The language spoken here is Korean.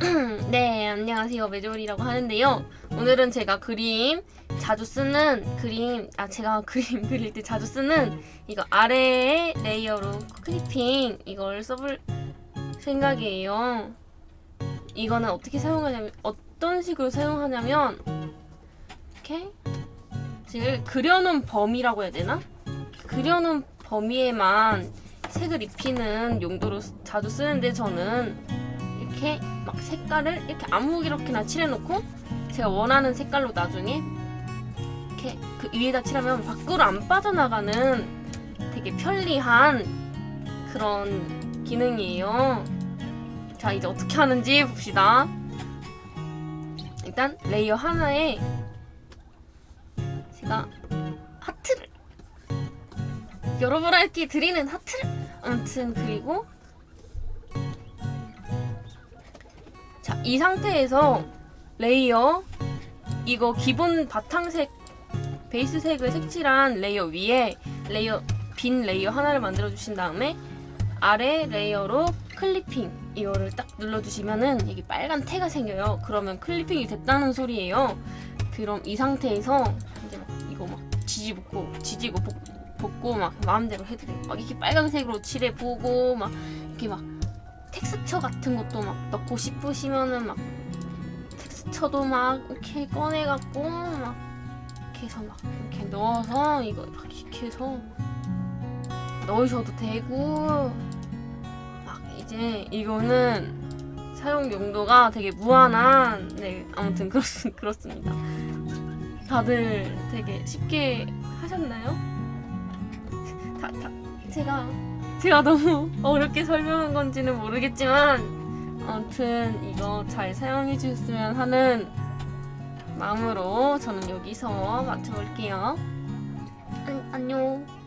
네, 안녕하세요. 메조리라고 하는데요. 오늘은 제가 그림 자주 쓰는 그림, 아, 제가 그림 그릴 때 자주 쓰는 이거 아래에 레이어로 클리핑 이걸 써볼 생각이에요. 이거는 어떻게 사용하냐면, 어떤 식으로 사용하냐면, 이렇게 지금 그려놓은 범위라고 해야 되나? 그려놓은 범위에만 색을 입히는 용도로 쓰- 자주 쓰는데 저는 이렇게 막 색깔을 이렇게 아무렇게나 칠해놓고 제가 원하는 색깔로 나중에 이렇게 그 위에다 칠하면 밖으로 안 빠져나가는 되게 편리한 그런 기능이에요. 자 이제 어떻게 하는지 봅시다. 일단 레이어 하나에 제가 하트를 여러분에게 드리는 하트를 아무튼 그리고 이 상태에서 레이어 이거 기본 바탕색 베이스색을 색칠한 레이어 위에 레이어 빈 레이어 하나를 만들어 주신 다음에 아래 레이어로 클리핑 이거를 딱 눌러 주시면은 여기 빨간 태가 생겨요. 그러면 클리핑이 됐다는 소리예요. 그럼 이 상태에서 이제 막 이거 막 지지볶고 지지고 볶, 볶고 막 마음대로 해드려요. 막 이렇게 빨간색으로 칠해 보고 막 이렇게 막 텍스처 같은 것도 막 넣고 싶으시면은 막 텍스처도 막 이렇게 꺼내갖고 막 이렇게 해서 막 이렇게 넣어서 이거 막 이렇게 해서 넣으셔도 되고 막 이제 이거는 사용 용도가 되게 무한한 네 아무튼 그렇, 그렇습니다 다들 되게 쉽게 하셨나요? 다, 다 제가 제가 너무 어렵게 설명한 건지는 모르겠지만 아무튼 이거 잘 사용해 주셨으면 하는 마음으로 저는 여기서 마쳐볼게요. 안, 안녕.